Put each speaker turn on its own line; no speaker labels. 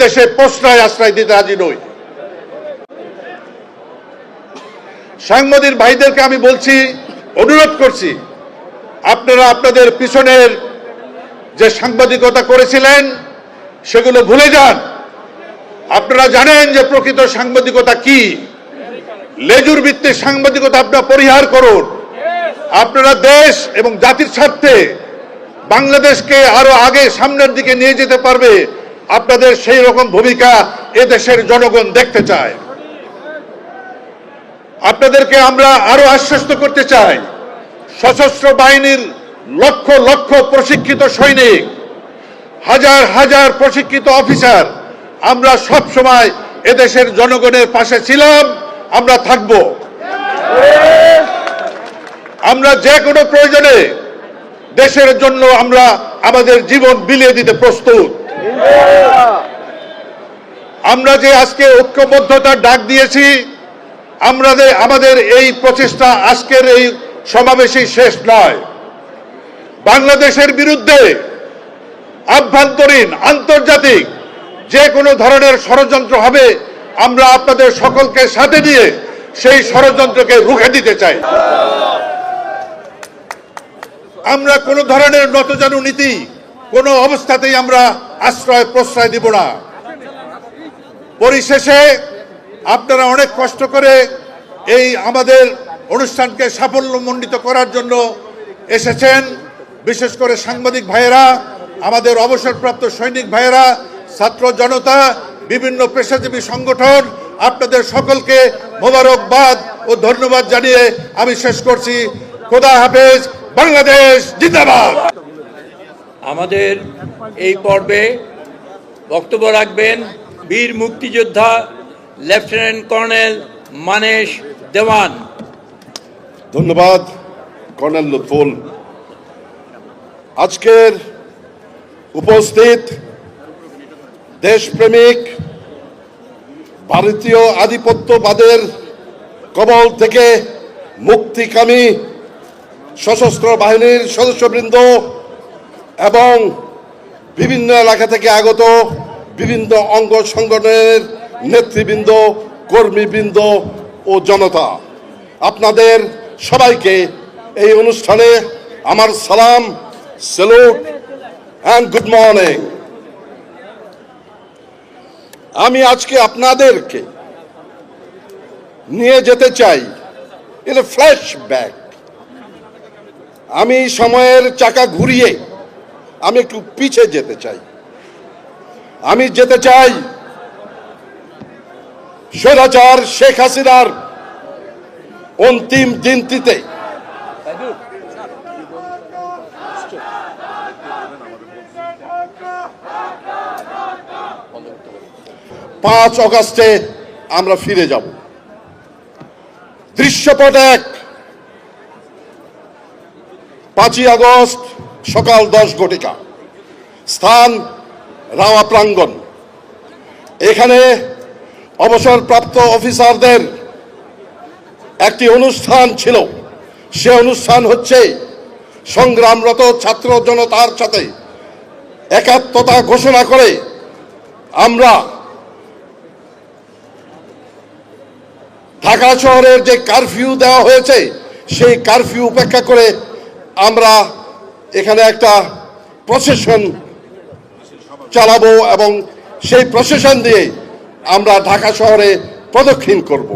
এদেশে প্রশ্রয় আশ্রয় দিতে রাজি নই। সাংবাদিক ভাইদেরকে আমি বলছি, অনুরোধ করছি, আপনারা আপনাদের পিছনের যে সাংবাদিকতা করেছিলেন, সেগুলো ভুলে যান। আপনারা জানেন যে প্রকৃত সাংবাদিকতা কি? লেজুর ভিত্তিক সাংবাদিকতা আপনারা পরিহার করুন। আপনারা দেশ এবং জাতির স্বার্থে বাংলাদেশকে আরও আগে সামনের দিকে নিয়ে যেতে পারবে। আপনাদের সেই রকম ভূমিকা এদেশের জনগণ দেখতে চায়। আপনাদেরকে আমরা আরও আশ্বস্ত করতে চাই, সশস্ত্র বাহিনীর লক্ষ লক্ষ প্রশিক্ষিত সৈনিক, হাজার হাজার প্রশিক্ষিত অফিসার, আমরা সব সময় এদেশের জনগণের পাশে ছিলাম, আমরা থাকব। আমরা যে কোনো প্রয়োজনে দেশের জন্য আমরা আমাদের জীবন বিলিয়ে দিতে প্রস্তুত। আমরা যে আজকে ঐক্যবদ্ধতার ডাক দিয়েছি, আমাদের আমাদের এই প্রচেষ্টা আজকের এই সমাবেশই শেষ নয়। বাংলাদেশের বিরুদ্ধে আভ্যন্তরীণ, আন্তর্জাতিক যে কোনো ধরনের ষড়যন্ত্র হবে, আমরা আপনাদের সকলকে সাথে নিয়ে সেই ষড়যন্ত্রকে রুখে দিতে চাই। আমরা কোনো ধরনের নতজানু নীতি কোনো অবস্থাতেই আমরা আশ্রয় প্রশ্রয় দিব না। পরিশেষে আপনারা অনেক কষ্ট করে এই আমাদের অনুষ্ঠানকে সাফল্যমণ্ডিত করার জন্য এসেছেন। বিশেষ করে সাংবাদিক ভাইয়েরা, আমাদের অবসরপ্রাপ্ত সৈনিক ভাইয়েরা, ছাত্র জনতা, বিভিন্ন পেশাজীবী সংগঠন, আপনাদের সকলকে মোবারকবাদ ও ধন্যবাদ জানিয়ে আমি শেষ করছি। খোদা হাফেজ, বাংলাদেশ জিন্দাবাদ।
আমাদের এই পর্বে বক্তব্য রাখবেন বীর মুক্তিযোদ্ধা লেফটেন্যান্ট কর্নেল মানেশ দেওয়ান।
ধন্যবাদ, কর্নেল লুৎফুল। আজকের উপস্থিত দেশপ্রেমিক, ভারতীয় আধিপত্যবাদের কবল থেকে মুক্তিকামী সশস্ত্র বাহিনীর সদস্যবৃন্দ এবং বিভিন্ন এলাকা থেকে আগত বিভিন্ন অঙ্গ সংগঠনের নেতৃবৃন্দ, কর্মীবৃন্দ ও জনতা, আপনাদের সবাইকে এই অনুষ্ঠানে আমার সালাম, স্যালুট অ্যান্ড গুড মর্নিং আমি আজকে আপনাদেরকে নিয়ে যেতে চাই এটা ফ্ল্যাশ ব্যাক আমি সময়ের চাকা ঘুরিয়ে আমি একটু পিছে যেতে চাই। আমি যেতে চাই স্বৈরাচার শেখ হাসিনার অন্তিম দিনটিতে। পাঁচ অগাস্টে আমরা ফিরে যাব। দৃশ্যপট এক, পাঁচই আগস্ট সকাল দশ ঘটিকা। স্থান রাওয়া প্রাঙ্গণ। এখানে অবসরপ্রাপ্ত অফিসারদের একটি অনুষ্ঠান ছিল। সে অনুষ্ঠান হচ্ছে সংগ্রামরত ছাত্র জনতার সাথে একাত্মতা ঘোষণা করে আমরা ঢাকা শহরের যে কারফিউ দেওয়া হয়েছে, সেই কারফিউ উপেক্ষা করে আমরা এখানে একটা প্রসেশন চালাবো এবং সেই প্রসেশন দিয়ে আমরা ঢাকা শহরে প্রদক্ষিণ করব।